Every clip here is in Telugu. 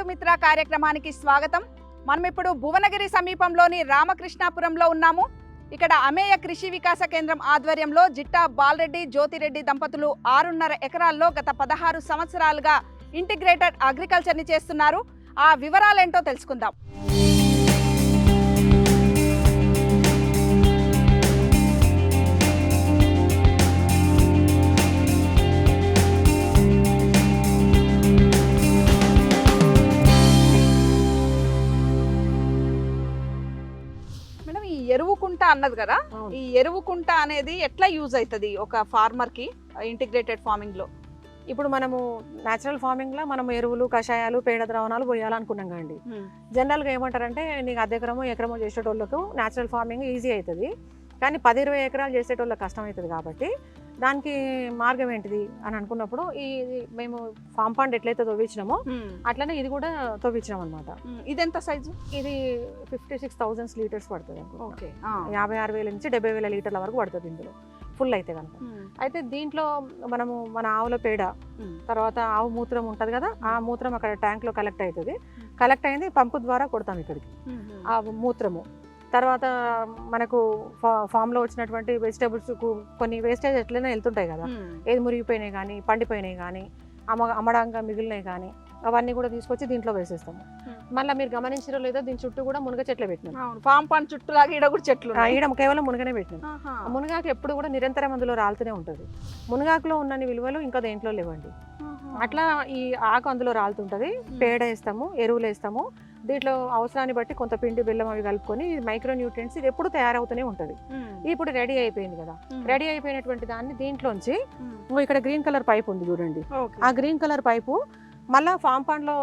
రైతు మిత్ర కార్యక్రమానికి స్వాగతం. మనం ఇప్పుడు భువనగిరి సమీపంలోని రామకృష్ణాపురంలో ఉన్నాము. ఇక్కడ అమేయ కృషి వికాస కేంద్రం ఆధ్వర్యంలో జిట్టా బాలరెడ్డి జ్యోతిరెడ్డి దంపతులు ఆరున్నర ఎకరాల్లో గత పదహారు సంవత్సరాలుగా ఇంటిగ్రేటెడ్ అగ్రికల్చర్ని చేస్తున్నారు. ఆ వివరాలేంటో తెలుసుకుందాం. అన్నది కదా. ఈ ఎరువు కుంట అనేది ఎట్లా యూజ్ అవుతుంది ఒక ఫార్మర్కి ఇంటిగ్రేటెడ్ ఫార్మింగ్లో? ఇప్పుడు మనము న్యాచురల్ ఫార్మింగ్లో మనం ఎరువులు కషాయాలు పేడ ద్రావణాలు పోయాలనుకున్నాం కండి జనరల్గా ఏమంటారంటే నీకు అర్ధ ఎకరమో ఎకరమో చేసేటోళ్ళకు న్యాచురల్ ఫార్మింగ్ ఈజీ అవుతుంది కానీ పది ఇరవై ఎకరాలు చేసేటోళ్ళకి కష్టం అవుతుంది కాబట్టి దానికి మార్గం ఏంటిది అని అనుకున్నప్పుడు ఈ మేము ఫామ్ పాండ్ ఎట్లయితే తవ్వించినామో అట్లనే ఇది కూడా తవ్వించినాం అనమాట ఇదెంత సైజు? ఇది ఫిఫ్టీ సిక్స్ థౌసండ్స్ లీటర్స్ పడుతుంది. ఓకే. యాభై ఆరు వేల నుంచి డెబ్బై వేల లీటర్ల వరకు పడుతుంది ఇందులో. ఫుల్ అయితే కనుక. అయితే దీంట్లో మనము మన ఆవుల పేడ తర్వాత ఆవు మూత్రం ఉంటుంది కదా ఆ మూత్రం అక్కడ ట్యాంక్లో కలెక్ట్ అవుతుంది. కలెక్ట్ అయింది పంపు ద్వారా కొడతాం ఇక్కడికి. ఆ మూత్రము. తర్వాత మనకు ఫా ఫామ్లో వచ్చినటువంటి వెజిటేబుల్స్ కొన్ని వేస్టేజ్ ఎట్లయినా వెళ్తుంటాయి కదా. ఏది మురిగిపోయినాయి కానీ పండిపోయినాయి కానీ అమ్మ అమ్మడంగా మిగిలినాయి కానీ అవన్నీ కూడా తీసుకొచ్చి దీంట్లో వేసేస్తాము. మళ్ళీ మీరు గమనించారో లేదో దీని చుట్టూ కూడా మునగ చెట్లు పెట్టినాం. పామ్ పాన్ చుట్టూ లాగా ఈడ కూడా చెట్లు ఈడ కేవలం మునగనే పెట్టినాం. మునగాకు ఎప్పుడు కూడా నిరంతరం అందులో రాలుతూనే ఉంటుంది. మునగాకులో ఉన్నన్ని విలువలు ఇంకా దేంట్లో లేవండి. అట్లా ఈ ఆకు అందులో రాలుతుంటది. పేడ వేస్తాము ఎరువులు వేస్తాము. దీంట్లో అవసరాన్ని బట్టి కొంత పిండి బెల్లం అవి కలుపుకొని మైక్రో న్యూట్రియన్స్ ఇది ఎప్పుడు తయారవుతూనే ఉంటుంది. ఇప్పుడు రెడీ అయిపోయింది కదా. రెడీ అయిపోయినటువంటి దాన్ని దీంట్లోంచి ఇక్కడ గ్రీన్ కలర్ పైప్ ఉంది చూడండి. ఆ గ్రీన్ కలర్ పైపు మళ్ళా ఫామ్ పాండ్లో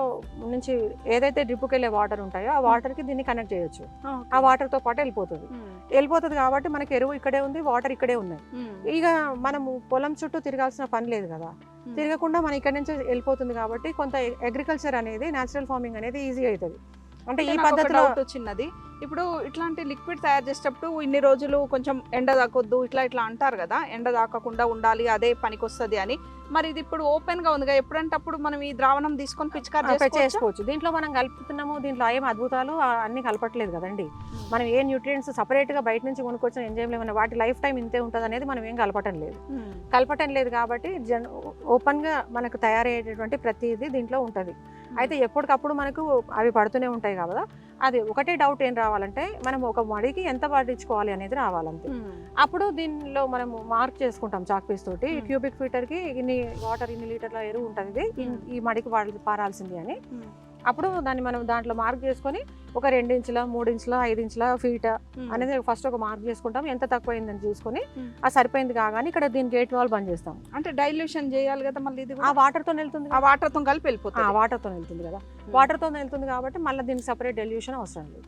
నుంచి ఏదైతే డ్రిప్పుకి వెళ్ళే వాటర్ ఉంటాయో ఆ వాటర్కి దీన్ని కనెక్ట్ చేయొచ్చు. ఆ వాటర్తో పాటు వెళ్ళిపోతుంది ఉమ్. వెళ్ళిపోతుంది కాబట్టి మనకి ఎరువు ఇక్కడే ఉంది వాటర్ ఇక్కడే ఉన్నాయి ఉమ్. ఇక మనము పొలం చుట్టూ తిరగాల్సిన పని లేదు కదా. తిరగకుండా మన ఇక్కడ నుంచి వెళ్ళిపోతుంది కాబట్టి కొంత అగ్రికల్చర్ అనేది నేచురల్ ఫార్మింగ్ అనేది ఈజీ అవుతుంది అంటే ఈ పద్ధతిలో వచ్చినది ఇప్పుడు ఇట్లాంటి లిక్విడ్ తయారు చేసేటప్పుడు ఇన్ని రోజులు కొంచెం ఎండ తాకొద్దు ఇట్లా ఇట్లా అంటారు కదా ఎండ తాకకుండా ఉండాలి అదే పనికొస్తది అని. మరి ఇది ఇప్పుడు ఓపెన్గా ఉందిగా ఎప్పుడంటే అప్పుడు మనం ఈ ద్రావణం తీసుకొని పిచికారి చేసుకోవచ్చా? దీంట్లో మనం కలుపుతున్నాము దీంట్లో ఏం అద్భుతాలు అన్ని కలపట్లేదు కదండి. మనం ఏ న్యూట్రియంట్స్ సపరేట్గా బయట నుంచి కొనుక్కొచ్చిన ఎంజైమ్లు ఏమైనా వాటి లైఫ్ టైం ఇంతే ఉంటుంది అనేది మనం ఏం కలపటం లేదు. ఉమ్. కలపటం లేదు కాబట్టి జన్ ఓపెన్గా మనకు తయారయ్యేటటువంటి ప్రతిదీ దీంట్లో ఉంటుంది. అయితే ఎప్పటికప్పుడు మనకు అవి పడుతూనే ఉంటాయి కదా అది ఒకటే డౌట్ ఏం రావాలంటే మనం ఒక మడికి ఎంత పట్టించుకోవాలి అనేది రావాలంతే ఉమ్. అప్పుడు దీనిలో మనం మార్క్ చేసుకుంటాం చాక్ పీస్ తోటి Hmm. క్యూబిక్ ఫీటర్కి ఇన్ని వాటర్ ఇన్ని లీటర్ల ఎరువు ఉంటుంది Hmm. ఈ మడికి పారాల్సింది అని Hmm. అప్పుడు దాన్ని మనం దాంట్లో మార్క్ చేసుకొని ఒక రెండు ఇంచుల మూడు ఇంచుల ఐదు ఇంచుల ఫీట్. అనేది ఫస్ట్ ఒక మార్క్ చేసుకుంటాం. ఎంత తక్కువైందని చూసుకొని Hmm. ఆ సరిపోయింది కాగానే ఇక్కడ దీని గేట్ వాల్ బంద్ చేస్తాం. అంటే డైల్యూషన్ చేయాలి కదా మళ్ళీ ఇది ఆ కూడా? వాటర్తో వెళ్తుంది ఆ వాటర్తో కలిపి ఆ వెళ్ళిపోతుంది వాటర్తో వెళ్తుంది కదా? వాటర్తో వెళ్తుంది కాబట్టి మళ్ళీ దీనికి సపరేట్ డెల్యూషన్ అవసరం లేదు.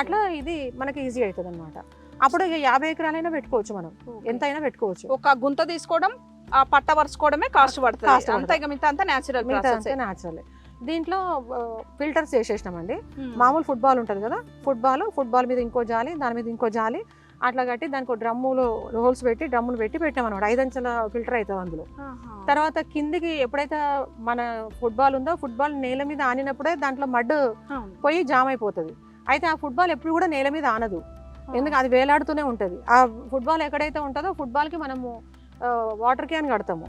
అట్లా ఇది మనకి ఈజీ అవుతుంది అనమాట అప్పుడు ఇక యాభై ఎకరాలైనా పెట్టుకోవచ్చు మనం. ఎంతైనా పెట్టుకోవచ్చు. ఒక గుంత తీసుకోవడం ఆ పట్ట వరుసుకోవడమే కాస్ట్ పడుతుంది. అంతా ఇక మిగతా అంతా అంతా న్యాచురల్ దీంట్లో ఫిల్టర్స్ చేసేసినామండి. మామూలు ఫుట్బాల్ ఉంటుంది కదా ఫుట్బాల్ ఫుట్బాల్ మీద ఇంకో జాలి దాని మీద ఇంకో జాలి అట్లా కట్టి దానికి డ్రమ్ములో హోల్స్ పెట్టి డ్రమ్ములు పెట్టి పెట్టామన్నమాట. ఐదంచెల ఫిల్టర్ అవుతుంది అందులో. తర్వాత కిందికి ఎప్పుడైతే మన ఫుట్బాల్ ఉందో ఫుట్బాల్ నేల మీద ఆనినప్పుడే దాంట్లో మడ్ పోయి జామ్ అయిపోతుంది అయితే ఆ ఫుట్బాల్ ఎప్పుడు కూడా నేల మీద ఆనదు. ఎందుకంటే అది వేలాడుతూనే ఉంటుంది. ఆ ఫుట్బాల్ ఎక్కడైతే ఉంటుందో ఫుట్బాల్కి మనము వాటర్ క్యాన్ కడతాము.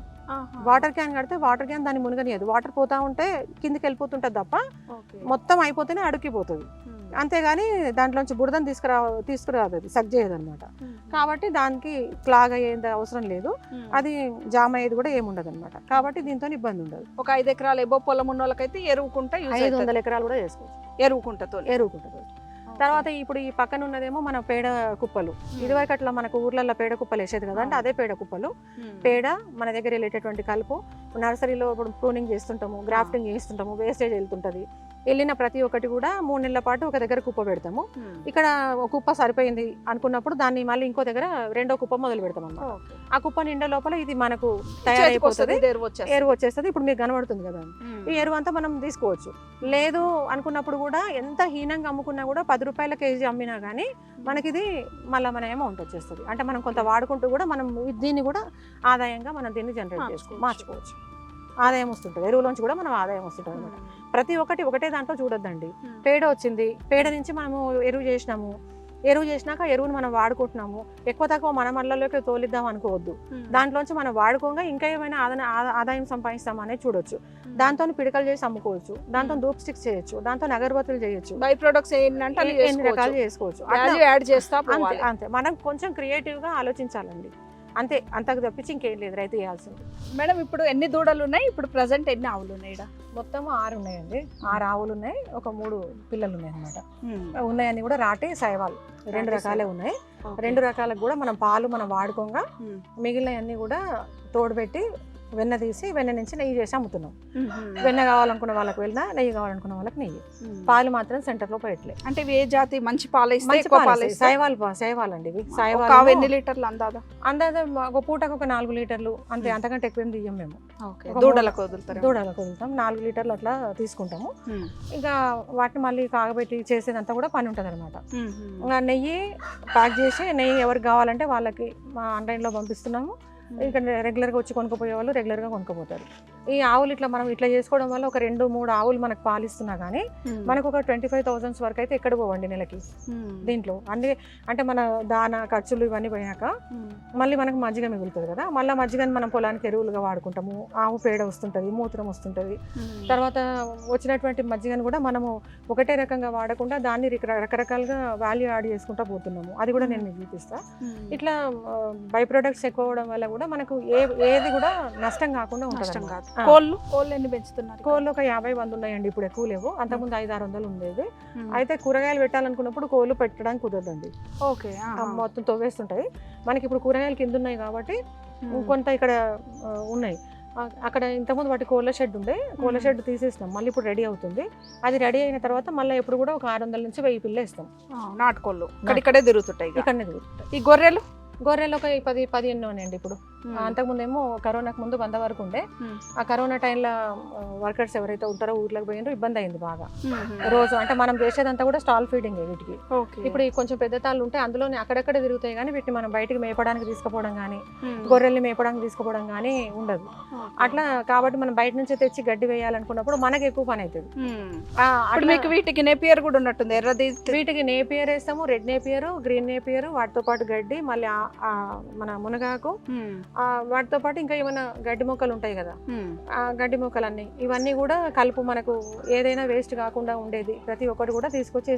వాటర్ క్యాన్ కడితే వాటర్ క్యాన్ దాన్ని మునగనియదు. వాటర్ పోతా ఉంటే కిందికి వెళ్ళిపోతుంటుంది తప్ప మొత్తం అయిపోతేనే అడుక్కిపోతుంది. అంతేగాని దాంట్లోంచి బురదను తీసుకురా తీసుకురాదు అది సగ్ చేయదు అనమాట కాబట్టి దానికి క్లాగ్ అయ్యేది అవసరం లేదు. అది జామ్ అయ్యేది కూడా ఏముండదు అనమాట కాబట్టి దీంతో ఇబ్బంది ఉండదు. ఒక ఐదు ఎకరాలు ఎబో పొలం ఉన్న వాళ్ళకైతే ఎరువుకుంట ఐదు వందల ఎకరాలు కూడా చేసుకోవచ్చు. ఎరువుకుంటతో ఎరువుకుంటుంది తర్వాత ఇప్పుడు ఈ పక్కన ఉన్నదేమో మన పేడ కుప్పలు. ఇదివరకు అట్లా మనకు ఊర్లలో పేడ కుప్పలు వేసేది కదా అంటే. అదే పేడ కుప్పలు. పేడ మన దగ్గర వెళ్ళేటటువంటి కలుపు. నర్సరీలో ఇప్పుడు ప్రూనింగ్ చేస్తుంటాము గ్రాఫ్టింగ్ చేస్తుంటాము వేస్టేజ్ వెళ్తుంటది. వెళ్ళిన ప్రతి ఒక్కటి కూడా మూడు నెలల పాటు ఒక దగ్గర కుప్ప పెడతాము. ఇక్కడ ఒక కుప్ప సరిపోయింది అనుకున్నప్పుడు దాన్ని మళ్ళీ ఇంకో దగ్గర రెండో కుప్ప మొదలు పెడతాం అన్నమాట ఆ కుప్ప నిండా లోపల ఇది మనకు తయారైపోతుంది. ఎరువు వచ్చేస్తుంది. ఇప్పుడు మీకు కనబడుతుంది కదా. ఈ ఎరువు అంతా మనం తీసుకోవచ్చు. లేదు అనుకున్నప్పుడు కూడా ఎంత హీనంగా అమ్ముకున్నా కూడా పది రూపాయల కేజీ అమ్మినా కానీ మనకి ఇది మళ్ళీ మన అమౌంట్ వచ్చేస్తుంది. అంటే మనం కొంత వాడుకుంటూ కూడా మనం దీన్ని కూడా ఆదాయంగా మనం దీన్ని జనరేట్ చేసుకో మార్చుకోవచ్చు. ఆదాయం వస్తుంటుంది. ఎరువులోంచి కూడా మనం ఆదాయం వస్తుంటుంది అనమాట ప్రతి ఒక్కటి ఒకటే దాంట్లో చూడొద్దండి. పేడ వచ్చింది. పేడ నుంచి మనము ఎరువు చేసినాము. ఎరువు చేసినాక ఎరువును మనం వాడుకుంటున్నాము. ఎక్కువ తక్కువ మన మళ్ళలోకి తోలిద్దాం అనుకోవద్దు. దాంట్లోంచి మనం వాడుకోగా ఇంకా ఏమైనా ఆదాయ ఆదా- ఆదాయం సంపాదిస్తామా అనేది చూడొచ్చు. దాంతో పిడకలు చేసి అమ్ముకోవచ్చు. దాంతో ధూప్ స్టిక్స్ చేయొచ్చు. దాంతో అగరబత్తులు చేయొచ్చు. బై ప్రొడక్ట్స్ ఏంటంటే ఎన్ని రకాలు చేసుకోవచ్చు. అట్లా వాల్యూ యాడ్ చేస్తా అంతే అంతే. మనం కొంచెం క్రియేటివ్గా ఆలోచించాలండి. అంతే అంతకు తప్పించి ఇంకేం లేదు రైతు చేయాల్సింది. మేడం ఇప్పుడు ఎన్ని దూడలు ఉన్నాయి ఇప్పుడు ప్రజెంట్ ఎన్ని ఆవులు ఉన్నాయి ఈడ? మొత్తం ఆరు ఉన్నాయండి. ఆరు ఆవులు ఉన్నాయి ఒక మూడు పిల్లలు ఉన్నాయి అనమాట ఉన్నాయని కూడా రాటి సైవాల్ రెండు రకాలే ఉన్నాయి. రెండు రకాలకు కూడా మనం పాలు మనం వాడుకోగా ఉమ్. మిగిలినవన్నీ కూడా తోడుపెట్టి వెన్న తీసి వెన్న నుంచి నెయ్యి చేసి అమ్ముతున్నాం. వెన్న కావాలనుకున్న వాళ్ళకి వెళ్ళినా నెయ్యి కావాలనుకున్న వాళ్ళకి నెయ్యి. పాలు మాత్రం సెంటర్లో పెట్టలే అంటే ఏ జాతి? మంచి పాలు మంచి పాలు పా- సైవాల్ అండి ఇవి. ఎన్ని లీటర్లు అందాదా? అందాజ ఒక పూటకు ఒక నాలుగు లీటర్లు. అంతే. అంతకంటే ఎక్కువ ఏం తీయం మేము. దూడలకు వదులుతారు దూడలకు వదులుతాం. నాలుగు లీటర్లు అట్లా తీసుకుంటాము. ఇంకా వాటిని మళ్ళీ కాగబెట్టి చేసేదంతా కూడా పని ఉంటుంది అనమాట ఇంకా నెయ్యి ప్యాక్ చేసి నెయ్యి ఎవరికి కావాలంటే వాళ్ళకి మా ఆన్లైన్లో పంపిస్తున్నాము. ఇక్కడ రెగ్యులర్గా వచ్చి కొనుక్కోపోయే వాళ్ళు రెగ్యులర్గా కొనుక్కోపోతారు. ఈ ఆవులు ఇట్లా మనం ఇట్లా చేసుకోవడం వల్ల ఒక రెండు మూడు ఆవులు మనకు పాలిస్తున్నా కానీ మనకు ఒక ట్వంటీ ఫైవ్ థౌసండ్స్ వరకు అయితే ఎక్కడ పోవండి నెలకి? దీంట్లో. అన్ని అంటే మన దాన ఖర్చులు ఇవన్నీ పోయాక మళ్ళీ మనకు మజ్జిగ మిగులుతుంది కదా. మళ్ళీ మజ్జిగని మనం పొలానికి ఎరువులుగా వాడుకుంటాము. ఆవు పేడ వస్తుంటుంది మూత్రం వస్తుంటుంది. తర్వాత వచ్చినటువంటి మజ్జిగను కూడా మనము ఒకటే రకంగా వాడకుండా దాన్ని రక- రకరకాలుగా వాల్యూ యాడ్ చేసుకుంటా పోతున్నాము. అది కూడా నేను మీకు చూపిస్తా. ఇట్లా బై ప్రొడక్ట్స్ ఎక్కువ అవడం వల్ల కూడా మనకు ఏ ఏది కూడా నష్టం కాకుండా నష్టం ఉంటుంది. కోళ్ళు? కోళ్ళు ఎన్ని పెంచుతున్నారు కోళ్ళు ఒక యాభై మంది ఉన్నాయండి ఇప్పుడు ఎక్కువ లేవు. అంతకుముందు ఐదు ఆరు వందలు ఉండేది. అయితే కూరగాయలు పెట్టాలనుకున్నప్పుడు కోళ్ళు పెట్టడానికి కుదరదండి. ఓకే. మొత్తం తవ్వేస్తుంటాయి. మనకి ఇప్పుడు కూరగాయలు కింద ఉన్నాయి కాబట్టి. కొంత ఇక్కడ ఉన్నాయి. అక్కడ ఇంతకుముందు వాటి కోళ్ళ షెడ్ ఉండే కోళ్ళ. షెడ్ తీసేసినాం. మళ్ళీ ఇప్పుడు రెడీ అవుతుంది. అది రెడీ అయిన తర్వాత మళ్ళీ ఎప్పుడు కూడా ఒక ఆరు వందల నుంచి వెయ్యి పిల్ల ఇస్తాం నాటుకోళ్ళు. ఇక్కడిక్కడే తిరుగుతుంటాయి ఇక. ఇక్కడనే తిరుగుతాయి. ఈ గొర్రెలు? గొర్రెలు ఒక పది పదిహేను ఉన్నాయండి ఇప్పుడు. అంతకుముందు కరోనాకు ముందు వంద వరకు ఉండే. మ్మ్. ఆ కరోనా టైంలో వర్కర్స్ ఎవరైతే ఉంటారో ఊర్లోకి పోయినారో ఇబ్బంది అయింది బాగా. ఉమ్. రోజు అంటే మనం చేసేదంతా కూడా స్టాల్ ఫీడింగ్ వీటికి. ఇప్పుడు కొంచెం పెద్ద తాళ్ళు ఉంటే అందులోనే అక్కడక్కడ తిరుగుతాయి కానీ వీటిని మనం బయటికి మేపడానికి తీసుకుపోవడం కానీ. గొర్రెల్ని మేపడానికి తీసుకుపోవడం కానీ ఉండదు. అట్లా కాబట్టి మనం బయట నుంచి తెచ్చి గడ్డి వేయాలనుకున్నప్పుడు మనకి ఎక్కువ పని అవుతుంది. మీకు వీటికి నేపియర్ కూడా ఉన్నట్టుంది ఎర్రది వీటికి నేపియర్ వేస్తాము రెడ్ నేపియర్ గ్రీన్ నేపియర్ వాటితో పాటు గడ్డి మళ్ళీ మన మునగాకు వాటితో పాటు ఇంకా ఏమైనా గడ్డి మొక్కలు ఉంటాయి కదా. ఆ గడ్డి మొక్కలన్నీ. ఇవన్నీ కూడా కలుపు మనకు ఏదైనా వేస్ట్ కాకుండా ఉండేది. ప్రతి ఒక్కటి కూడా తీసుకొచ్చి.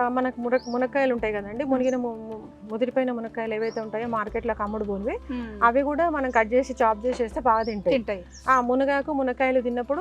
ఆ, మనకు మున మునక్కాయలు ఉంటాయి కదండి. మునిగిన ము- ము- ముదిరిపోయిన మునక్కాయలు ఏవైతే ఉంటాయో మార్కెట్లో అమ్ముడు పోనివి. అవి కూడా మనం కట్ చేసి చాప్ చేసి వేస్తే బాగా తింటాయి. తింటాయి. ఆ మునగాకు మునక్కాయలు తిన్నప్పుడు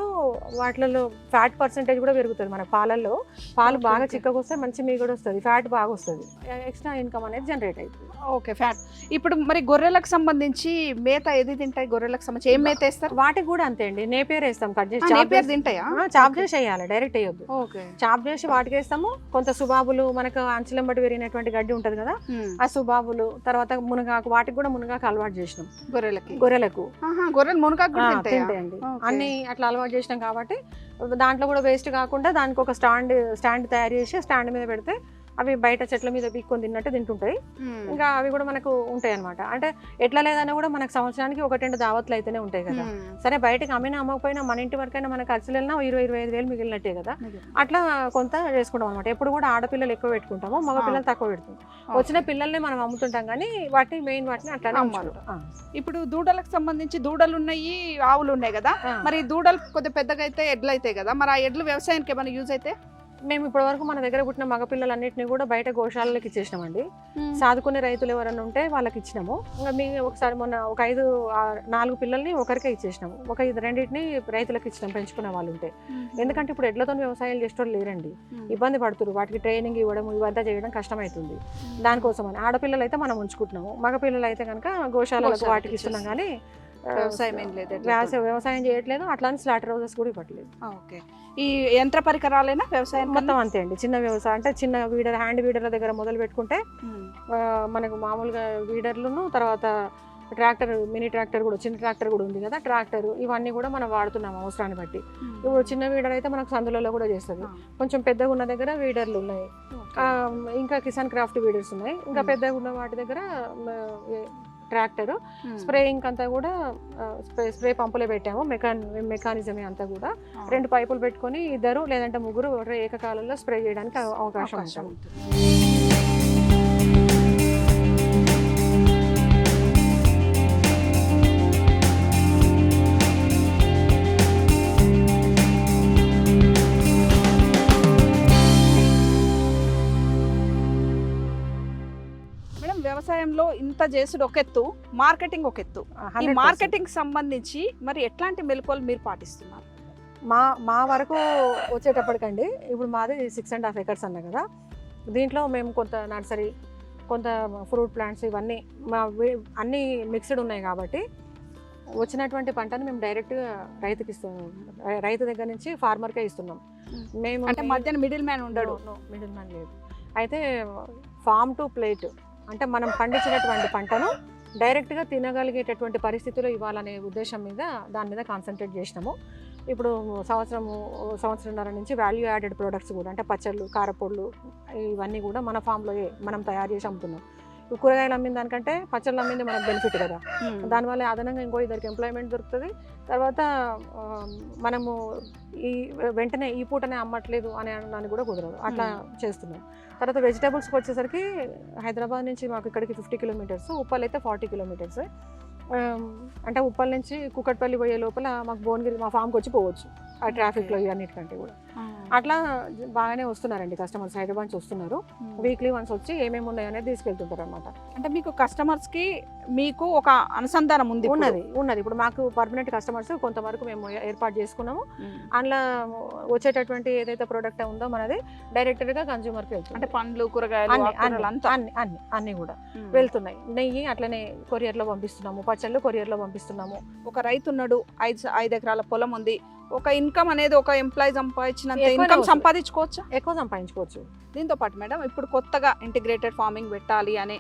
వాటిలలో ఫ్యాట్ పర్సెంటేజ్ కూడా పెరుగుతుంది మన పాలల్లో. పాలు బాగా. చిక్కగా వస్తే మంచి మీగడ వస్తుంది. ఫ్యాట్ బాగా వస్తుంది. ఎక్స్ట్రా ఇన్కమ్ అనేది జనరేట్ అవుతుంది ఓకే ఫ్యాట్. ఇప్పుడు మరి గొర్రెలకు సంబంధించి మేత ఏది తింటాయి గొర్రెలకు సంబంధించి? ఏం మేత వేస్తారు? వాటికి కూడా అంతే అండి. నేపేర్ వేస్తాం కట్ చేసి చేసి- తింటాయా? చాప్ చేసి వేయాలి డైరెక్ట్ వేయొద్దు. ఓకే. చాప్ చేసి వాటికి వేస్తాము. కొంత సుబాబులు మనకు అంచులంబటి పెరిగినటువంటి గడ్డి ఉంటది కదా. ఆ సుబాబులు తర్వాత మునగాకు వాటికి కూడా మునగాకు అలవాటు చేసినాం. గొర్రెలకి? గొర్రెలకు. గొర్రెలు మునగాకు కూడా ఆ, తింటాయా? తింటాయండి. అన్ని అట్లా అలవాటు చేసినాం కాబట్టి దాంట్లో కూడా వేస్ట్ కాకుండా దానికి ఒక స్టాండ్ స్టాండ్ తయారు చేసి స్టాండ్ మీద పెడితే అవి బయట చెట్ల మీద పీక్కొని తిన్నట్టు తింటుంటాయి. ఇంకా అవి కూడా మనకు ఉంటాయి అనమాట అంటే ఎట్లా లేదన్నా కూడా మనకు సంవత్సరానికి ఒకటి రెండు దావత్లు అయితేనే ఉంటాయి కదా. సరే బయటకి అమ్మినా అమ్మకపోయినా మన ఇంటి వరకైనా మన ఖర్చులు వెళ్ళినా ఇరవై ఇరవై ఐదు వేలు మిగిలినట్టే కదా. అట్లా కొంత చేసుకుంటాం అనమాట ఎప్పుడు కూడా ఆడపిల్లలు ఎక్కువ పెట్టుకుంటాము మగ పిల్లలు తక్కువ పెడుతాం వచ్చిన పిల్లల్ని మనం అమ్ముతుంటాం కానీ వాటిని మెయిన్ వాటిని అట్లానే అమ్మాలి. ఇప్పుడు దూడలకు సంబంధించి దూడలు ఉన్నాయి ఆవులు ఉన్నాయి కదా. మరి దూడలు కొద్దిగా పెద్దగా అయితే ఎడ్లు అవుతాయి కదా. మరి ఆ ఎడ్లు వ్యవసాయానికి ఏమైనా యూజ్ అయితే? మేము ఇప్పటి వరకు మన దగ్గర పుట్టిన మగ పిల్లలన్నింటినీ కూడా బయట గోశాలకి ఇచ్చేసినామండి. సాదుకునే రైతులు ఎవరైనా ఉంటే వాళ్ళకి ఇచ్చినాము. ఇంకా మీ ఒకసారి మొన్న ఒక ఐదు నాలుగు పిల్లల్ని ఒకరికే ఇచ్చేసినాము. ఒక ఇది రెండింటిని రైతులకు ఇచ్చినాం పెంచుకునే వాళ్ళు ఉంటే. ఎందుకంటే ఇప్పుడు ఎడ్లతో వ్యవసాయాలు చేసేవాళ్ళు లేరండి. ఇబ్బంది పడుతున్నారు వాటికి ట్రైనింగ్ ఇవ్వడం ఇవంతా చేయడం కష్టమవుతుంది దానికోసం అని ఆడపిల్లలు అయితే మనం ఉంచుకుంటున్నాము. మగ పిల్లలు అయితే కనుక గోశాలకు వాటికి ఇస్తున్నాం కానీ వ్యవసాయం ఏం లేదు. వ్యవసాయం వ్యవసాయం చేయట్లేదు అట్లానే స్లాటర్ హౌసెస్ కూడా ఇవ్వట్లేదు. ఓకే. ఈ యంత్ర పరికరాలైనా వ్యవసాయం మొత్తం అంతే అండి చిన్న వ్యవసాయం అంటే చిన్న వీడర్ హ్యాండ్ వీడర్ల దగ్గర మొదలు పెట్టుకుంటే మనకు మామూలుగా వీడర్లను తర్వాత ట్రాక్టర్ మినీ ట్రాక్టర్ కూడా చిన్న ట్రాక్టర్ కూడా ఉంది కదా ట్రాక్టర్ ఇవన్నీ కూడా మనం వాడుతున్నాం అవసరాన్ని బట్టి. ఇప్పుడు చిన్న వీడర్ అయితే మనకు సందులలో కూడా చేస్తుంది. కొంచెం పెద్దగా ఉన్న దగ్గర వీడర్లు ఉన్నాయి. ఇంకా కిసాన్ క్రాఫ్ట్ వీడర్స్ ఉన్నాయి. ఇంకా. పెద్దగా ఉన్న వాటి దగ్గర ట్రాక్టర్. స్ప్రేయింగ్ అంతా కూడా స్ప్రే స్ప్రే పంపులే పెట్టాము మెకాన్ మెకానిజమే అంతా కూడా. రెండు పైపులు పెట్టుకొని ఇద్దరు లేదంటే ముగ్గురు ఏకకాలంలో స్ప్రే చేయడానికి అవ- అవకాశం ఉంటుంది. వ్యవసాయంలో ఇంత చేసుడు ఒక ఎత్తు మార్కెటింగ్ ఒక ఎత్తు ఈ 100%. మార్కెటింగ్ సంబంధించి మరి ఎట్లాంటి మెలకువలు మీరు పాటిస్తున్నారు? మా మా వరకు వచ్చేటప్పటికండి ఇప్పుడు మాది సిక్స్ అండ్ హాఫ్ ఎకర్స్ అన్న కదా దీంట్లో మేము కొంత నర్సరీ కొంత ఫ్రూట్ ప్లాంట్స్ ఇవన్నీ మా అన్నీ మిక్స్డ్ ఉన్నాయి కాబట్టి వచ్చినటువంటి పంటను మేము డైరెక్ట్గా రైతుకి ఇస్తున్నాం రై- రైతు దగ్గర నుంచి ఫార్మర్కే ఇస్తున్నాం. మేము. అంటే మధ్యన మిడిల్ మ్యాన్ ఉండడు. మిడిల్ మ్యాన్ లేదు. అయితే ఫామ్ టు ప్లేట్ అంటే మనం పండించినటువంటి పంటను డైరెక్ట్గా తినగలిగేటటువంటి పరిస్థితులు ఇవ్వాలనే ఉద్దేశం మీద దాని మీద కాన్సన్ట్రేట్ చేసినాము. ఇప్పుడు సంవత్సరము సంవత్సరంన్నర నుంచి వాల్యూ యాడెడ్ ప్రొడక్ట్స్ కూడా అంటే పచ్చళ్ళు కారపొళ్ళు ఇవన్నీ కూడా మన ఫామ్లో మనం తయారు చేసి అమ్ముతున్నాం. కూరగాయలు అమ్మిన దానికంటే పచ్చళ్ళు అమ్మింది మనకు బెనిఫిట్ కదా. దానివల్ల అదనంగా ఇంకో ఇద్దరికి ఎంప్లాయ్మెంట్ దొరుకుతుంది. తర్వాత మనము ఈ వెంటనే ఈ పూటనే అమ్మట్లేదు అని అనడానికి కూడా కుదరదు. అట్లా చేస్తున్నాం. తర్వాత వెజిటేబుల్స్కి వచ్చేసరికి హైదరాబాద్ నుంచి మాకు ఇక్కడికి ఫిఫ్టీ కిలోమీటర్స్ ఉప్పల్ అయితే ఫార్టీ కిలోమీటర్స్ అంటే ఉప్పల్ నుంచి కుక్కట్పల్లి పోయే లోపల మాకు భువనగిరి మా ఫామ్కి వచ్చి పోవచ్చు. ఆ ట్రాఫిక్లో ఇవన్నిటికంటే కూడా. అట్లా బాగానే వస్తున్నారండి కస్టమర్స్ హైదరాబాద్ నుంచి వస్తున్నారు. వీక్లీ వన్స్ వచ్చి ఏమేమి ఉన్నాయో అనేది తీసుకెళ్తుంటారు అనమాట అంటే మీకు కస్టమర్స్కి మీకు ఒక అనుసంధానం ఉంది. ఉన్నది ఉన్నది. ఇప్పుడు మాకు పర్మనెంట్ కస్టమర్స్ కొంతవరకు మేము ఏర్పాటు చేసుకున్నాము. అందులో వచ్చేటటువంటి ఏదైతే ప్రోడక్ట్ ఉందో మనది డైరెక్ట్గా కన్జ్యూమర్కి వెళ్తుంది. అంటే పండ్లు కూరగాయలు అన్ని అన్ని అంతా? అన్ని అన్ని అన్ని కూడా. వెళ్తున్నాయి. నెయ్యి అట్లనే కొరియర్లో పంపిస్తున్నాము పచ్చళ్ళు కొరియర్లో పంపిస్తున్నాము. ఒక రైతు ఉన్నాడు ఐదు ఐదు ఎకరాల పొలం ఉంది. ఒక ఇన్కమ్ అనేది ఒక ఎంప్లాయ్ సంపాదించినంత ఎక్కువనే ఇన్కమ్. సంపాదించుకోవచ్చా? ఎక్కువ సంపాదించుకోవచ్చు. దీంతో పాటు మేడం ఇప్పుడు కొత్తగా ఇంటిగ్రేటెడ్ ఫార్మింగ్ పెట్టాలి అనే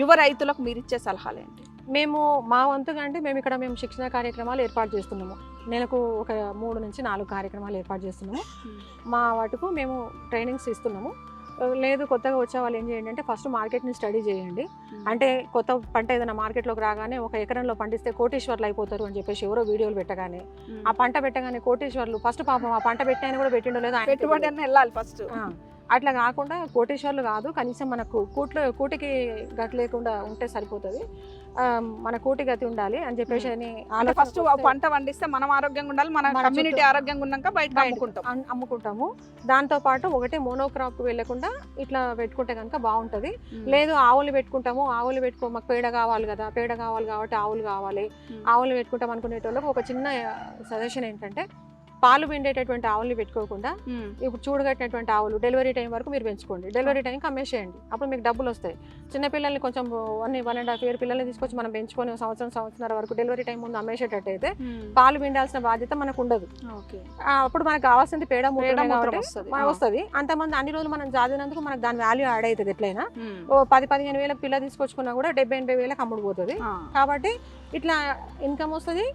యువ రైతులకు మీరు ఇచ్చే సలహాలు ఏంటి మేము మా వంతుగా అంటే మేము ఇక్కడ మేము శిక్షణ కార్యక్రమాలు ఏర్పాటు చేస్తున్నాము. నెలకు ఒక మూడు నుంచి నాలుగు కార్యక్రమాలు ఏర్పాటు చేస్తున్నాము. మా వాటికు మేము ట్రైనింగ్స్ ఇస్తున్నాము. లేదు కొత్తగా వచ్చే వాళ్ళు ఏం చేయండి అంటే ఫస్ట్ మార్కెట్ని స్టడీ చేయండి. అంటే కొత్త పంట ఏదైనా మార్కెట్లోకి రాగానే ఒక ఎకరంలో పండిస్తే కోటీశ్వర్లు అయిపోతారు అని చెప్పేసి ఎవరో వీడియోలు పెట్టగానే. ఆ పంట పెట్టగానే కోటీశ్వర్లు ఫస్ట్ పాపం ఆ పంట పెట్టాయని కూడా పెట్టిండో లేదో పెట్టుబడి వెళ్ళాలి ఫస్ట్. అట్లా కాకుండా కోటేశ్వర్లు కాదు కనీసం మనకు కూట్లో కూటికి గతి లేకుండా ఉంటే సరిపోతుంది. మన కూటి గతి ఉండాలి అని చెప్పేసి అని ఫస్ట్ పంట పండిస్తే మనం ఆరోగ్యంగా ఉండాలి మన కమ్యూనిటీ ఆరోగ్యంగా ఉన్నాక బయట అమ్ముకుంటాం. అమ్- అమ్ముకుంటాము. దాంతో పాటు ఒకటే మోనోక్రాప్ వెళ్ళకుండా ఇట్లా పెట్టుకుంటే కనుక బాగుంటది. లేదు ఆవులు పెట్టుకుంటాము ఆవులు పెట్టుకో మాకు పేడ కావాలి కదా పేడ కావాలి కాబట్టి ఆవులు కావాలి. ఆవులు పెట్టుకుంటాం అనుకునేటోళ్ళకి ఒక చిన్న సజెషన్ ఏంటంటే పాలు పిండేటటువంటి ఆవుల్ని పెట్టుకోకుండా. ఇప్పుడు చూడగట్టినటువంటి ఆవులు డెలివరీ టైం వరకు మీరు పెంచుకోండి. డెలివరీ టైంకి అమ్మేసేయండి. అప్పుడు మీకు డబ్బులు వస్తాయి. చిన్న పిల్లల్ని కొంచెం one one and half year పిల్లల్ని తీసుకొచ్చి మనం పెంచుకొని సంవత్సరం సంవత్సరం వరకు డెలివరీ టైం ముందు అమ్మేసేటట్టు అయితే ఉమ్. పాలు పిండాల్సిన బాధ్యత మనకు ఉండదు అప్పుడు మనకు కావాల్సింది పేడ మూత్రం వస్తది. అంతమంది అన్ని రోజులు మనం చదివినందుకు మనకు దాని వాల్యూ యాడ్ అవుతుంది ఎట్లయినా. ఓ పది పదిహేను వేలకు పిల్ల తీసుకొచ్చుకున్నా కూడా డెబ్బై ఎనభై వేలకు అమ్ముడు పోతుంది. కాబట్టి ఇట్లా ఇన్కమ్ వస్తుంది.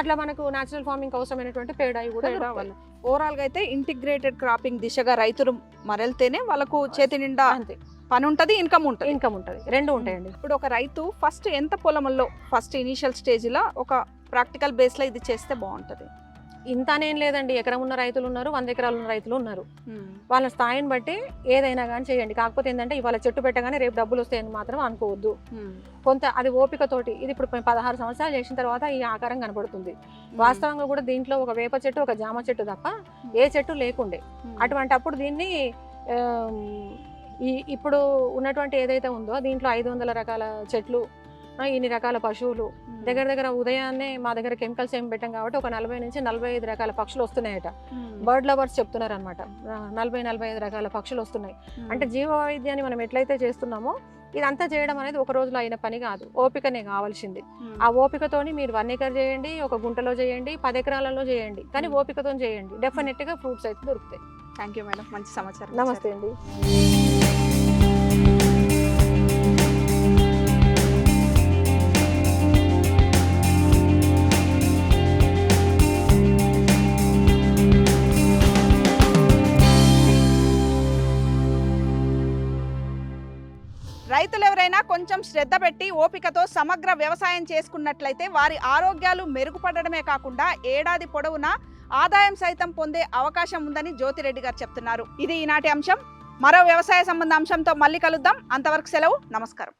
అట్లా మనకు న్యాచురల్ ఫార్మింగ్ అవసరమైనటువంటి పేడ అవి కూడా. ఓవరాల్గా అయితే ఇంటిగ్రేటెడ్ క్రాపింగ్ దిశగా రైతులు మరలితేనే వాళ్ళకు చేతి నిండా అంతే. పని ఉంటది ఇన్కమ్ ఉంటది. ఇన్కమ్ ఉంటుంది. రెండు ఉంటాయండి. ఇప్పుడు ఒక రైతు ఫస్ట్ ఎంత పొలంలో ఫస్ట్ ఇనిషియల్ స్టేజ్లో ఒక ప్రాక్టికల్ బేస్లో ఇది చేస్తే బాగుంటది. ఇంత అనేం లేదండి. ఎకరం ఉన్న రైతులు ఉన్నారు వంద ఎకరాలు ఉన్న రైతులు ఉన్నారు. వాళ్ళ స్థాయిని బట్టి ఏదైనా కానీ చేయండి. కాకపోతే ఏంటంటే ఇవాళ చెట్టు పెట్టగానే రేపు డబ్బులు వస్తాయని మాత్రం అనుకోవద్దు. కొంత అది ఓపికతోటి ఇది ఇప్పుడు పదహారు సంవత్సరాలు చేసిన తర్వాత ఈ ఆకారం కనబడుతుంది వాస్తవంగా కూడా దీంట్లో ఒక వేప చెట్టు ఒక జామ చెట్టు తప్ప ఏ చెట్టు లేకుండే. అటువంటి అప్పుడు దీన్ని ఈ ఇప్పుడు ఉన్నటువంటి ఏదైతే ఉందో దీంట్లో ఐదు వందల రకాల చెట్లు ఇన్ని రకాల పశువులు. దగ్గర దగ్గర ఉదయాన్నే మా దగ్గర కెమికల్స్ ఏం పెట్టాం కాబట్టి ఒక నలభై నుంచి నలభై ఐదు రకాల పక్షులు వస్తున్నాయట. బర్డ్ లవర్స్ చెప్తున్నారు అనమాట నలభై నలభై ఐదు రకాల పక్షులు వస్తున్నాయి. అంటే జీవ వైద్యాన్ని మనం ఎట్లయితే చేస్తున్నామో ఇదంతా చేయడం అనేది ఒక రోజులో అయిన పని కాదు. ఓపికనే కావాల్సింది. ఆ ఓపికతోని మీరు వన్ ఎకర్ చేయండి ఒక గుంటలో చేయండి పది ఎకరాలలో చేయండి. కానీ. ఓపికతో చేయండి. డెఫినెట్గా ఫ్రూట్స్ అయితే దొరుకుతాయి. థ్యాంక్ యూ మేడం మంచి సమాచారం నమస్తే అండి. రైతులు ఎవరైనా కొంచెం శ్రద్ధ పెట్టి ఓపికతో సమగ్ర వ్యవసాయం చేసుకున్నట్లయితే వారి ఆరోగ్యాలు మెరుగుపడడమే కాకుండా ఏడాది పొడవునా ఆదాయం సైతం పొందే అవకాశం ఉందని జ్యోతిరెడ్డి గారు చెప్తున్నారు. ఇది ఈనాటి అంశం. మరో వ్యవసాయ సంబంధ అంశంతో మళ్ళీ కలుద్దాం. అంతవరకు సెలవు. నమస్కారం.